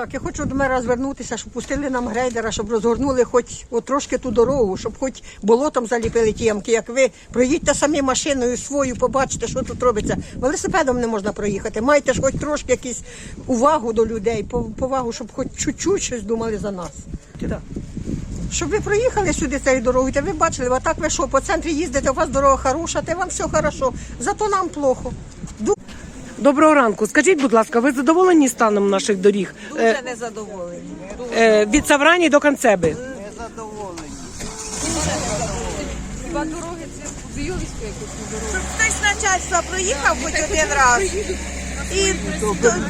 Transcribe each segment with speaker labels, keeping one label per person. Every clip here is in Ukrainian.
Speaker 1: Так, я хочу до мера звернутися, щоб пустили нам грейдера, щоб розгорнули хоч от трошки ту дорогу, щоб хоч болотом заліпили ті ямки, як ви. Проїдьте самі машиною свою, побачите, що тут робиться. Велосипедом не можна проїхати. Майте ж хоч трошки якусь увагу до людей, повагу, щоб хоч чуть-чуть щось думали за нас. Так. Щоб ви проїхали сюди цією дорогою, та ви бачили, а так ви що, по центрі їздите, у вас дорога хороша, та вам все хорошо, зато нам плохо.
Speaker 2: Доброго ранку. Скажіть, будь ласка, ви задоволені станом наших доріг? Е,
Speaker 3: Дуже незадоволені.
Speaker 2: е, від Саврані до Канцеби.
Speaker 3: Хіба дороги це Зйовську якусь. Щоб хтось проїхав хоч один раз. І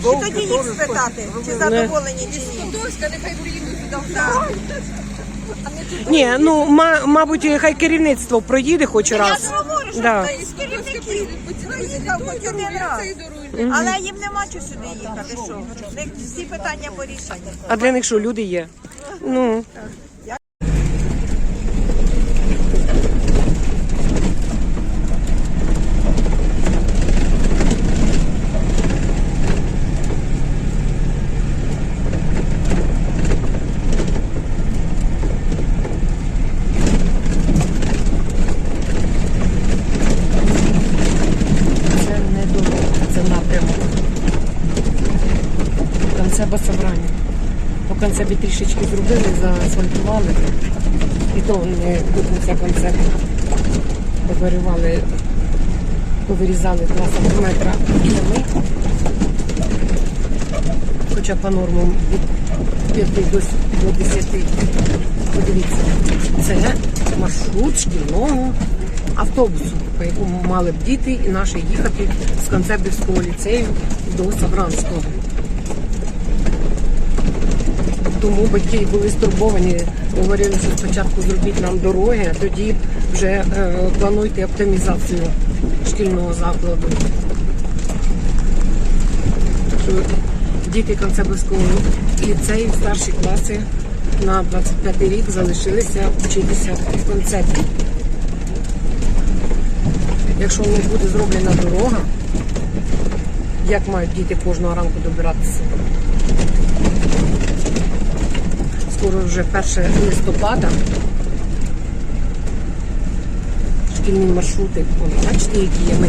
Speaker 3: тоді їх спитати, чи задоволені, чи ні. Подольська, нехай приїдуть сюди.
Speaker 2: Ні, ну ма- мабуть, хай керівництво проїде хоч
Speaker 3: Я
Speaker 2: раз.
Speaker 3: ж говорю, що
Speaker 2: Да.
Speaker 3: хтось з керівників проїхав хоч один раз. Але їм нема чого сюди їхати, що? В них всі питання порішені.
Speaker 2: А для них що, люди є? Ну. Це не дорога, це напрямок. Канцеба Саврані. По концебі трішечки зробили, заасфальтували. І то не до кінця. Повирівали, повирізали 2 сантиметра ями. Хоча по нормам від 5 до, до 10. Подивіться, це маршрут шкільного автобусу, по якому мали б діти і наші їхати з Концебівського ліцею до Савранського. Тому батьки були стурбовані, говорили, що спочатку зробіть нам дороги, а тоді вже е, плануйте оптимізацію шкільного закладу. Так що діти Концебівського ліцею, старші класи на 25 рік залишилися вчитися в концепті. Якщо не буде зроблена дорога, як мають діти кожного ранку добиратися? Скоро вже 1 листопада. Шкільні маршрути. Бачите, які є ми.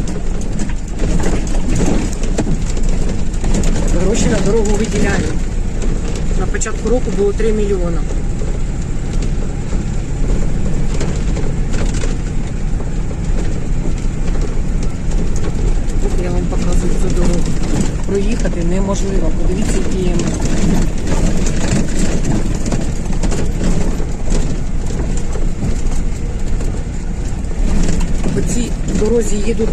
Speaker 2: Гроші на дорогу виділяємо. На початку року було 3 мільйона. Я вам показую цю дорогу. Проїхати неможливо. Подивіться, які є ми. По цій дорозі їдуть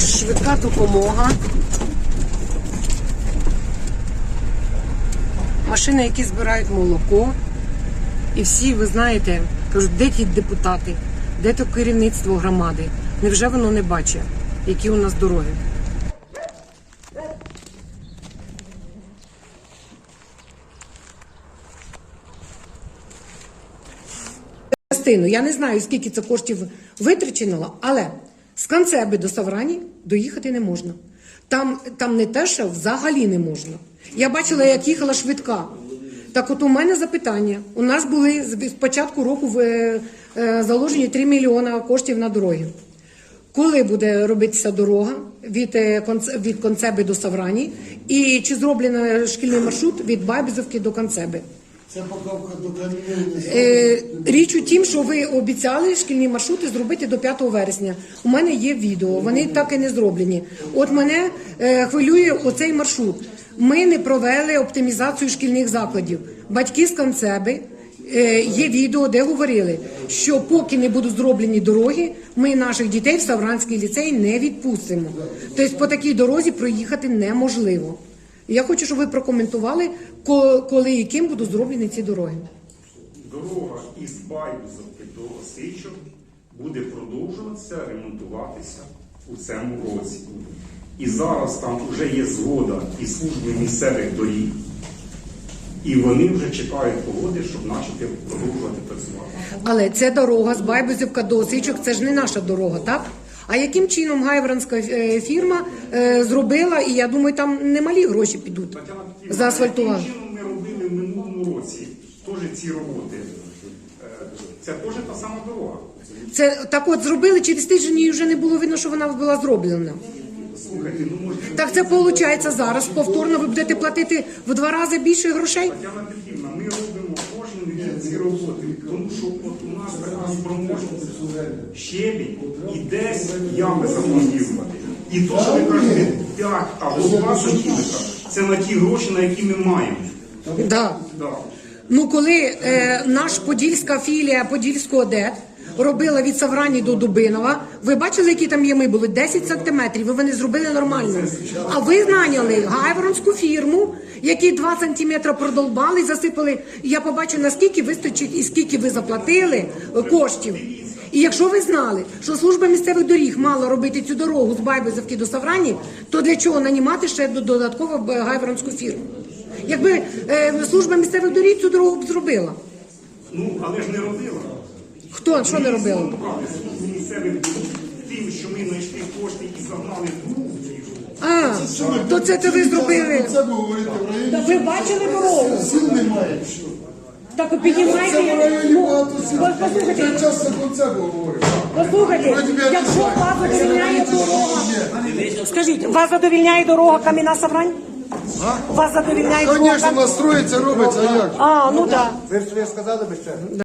Speaker 2: швидка допомога. Машини, які збирають молоко. І всі, ви знаєте, кажуть, де ті депутати, де то керівництво громади. Невже воно не бачить, які у нас дороги? Частину. Я не знаю, скільки це коштів витрачено, але з Канцеби до Саврані доїхати не можна. Там, там не те, що взагалі не можна. Я бачила, як їхала швидка. Так от у мене запитання. У нас були з початку року в, е, е, заложені 3 мільйона коштів на дороги. Коли буде робитися дорога від, е, від Концеби до Саврані? І чи зроблено шкільний маршрут від Бабізовки до Концеби?
Speaker 4: Це поправка до.
Speaker 2: Е, річ у тім, що ви обіцяли шкільні маршрути зробити до 5 вересня. У мене є відео, вони так і не зроблені. От мене е, хвилює оцей маршрут. Ми не провели оптимізацію шкільних закладів. Батьки з концеби. е, Є відео, де говорили, що поки не будуть зроблені дороги, ми наших дітей в Савранський ліцей не відпустимо. Тобто по такій дорозі проїхати неможливо. Я хочу, щоб ви прокоментували, коли і ким будуть зроблені ці дороги.
Speaker 5: Дорога із Байбузовки до Осичок буде продовжуватися, ремонтуватися у цьому році. І зараз там вже є згода із служби місцевих доріг, і вони вже чекають погоди, щоб почати продовжувати працювати.
Speaker 2: Але це дорога з Байбузівка до Осичок, це ж не наша дорога, так? А яким чином гайворонська е, фірма е, зробила, і я думаю, там немалі гроші підуть
Speaker 5: Тетяна Петрівна,
Speaker 2: заасфальтувати.
Speaker 5: Яким чином ми робили в минулому році теж ці роботи? Е, Це теж та сама дорога.
Speaker 2: Це так от зробили через тиждень і вже не було видно, що вона була зроблена.
Speaker 5: Слухайте, ну може
Speaker 2: Так це виходить зараз. Повторно ви будете платити в два рази більше грошей.
Speaker 5: Тетяна Петрівна, ми робимо кожен рік ці роботи, тому що от у нас така спроможність щебінь і десь ями запланувати. І то, що ви кажете, 5 або 2 сантиметра, це на ті гроші, на які ми маємо.
Speaker 2: Да.
Speaker 5: Да.
Speaker 2: Ну, коли е, наш подільська філія Подільського ДЕТ робила від Саврані до Дубинова, ви бачили, які там ями були? 10 сантиметрів, і вони зробили нормально. А ви наняли гайворонську фірму, які 2 сантиметри продолбали засипали. Я побачу, наскільки вистачить і скільки ви заплатили е, коштів. І якщо ви знали, що служба місцевих доріг мала робити цю дорогу з Байбезовки до Саврані, то для чого нанімати ще додатково е, гайворонську фірму? Якби е, служба місцевих доріг цю дорогу б зробила.
Speaker 5: Ну, але ж не робила.
Speaker 2: Хто що не робив?
Speaker 5: Правда, службу тим, що ми знайшли кошти і загнали в другу доріжку.
Speaker 2: А, то це, це ви зробили.
Speaker 4: Це ви говорите в районі.
Speaker 2: Ви бачили дорогу?
Speaker 4: Сил немає. Що?
Speaker 2: Так піднімайте.
Speaker 4: Це в районі
Speaker 2: Ну,
Speaker 4: багато сил.
Speaker 2: ви послухайте,
Speaker 4: Я часто про це говорю.
Speaker 2: послухайте, якщо вас задовільняє дорога, скажіть, вас задовільняє дорога Кам'яна Саврань? Вас задовільняє дорога?
Speaker 4: Звісно, настроїться, робиться, а як?
Speaker 2: А, ну так.
Speaker 6: Ви ж сказали би ще.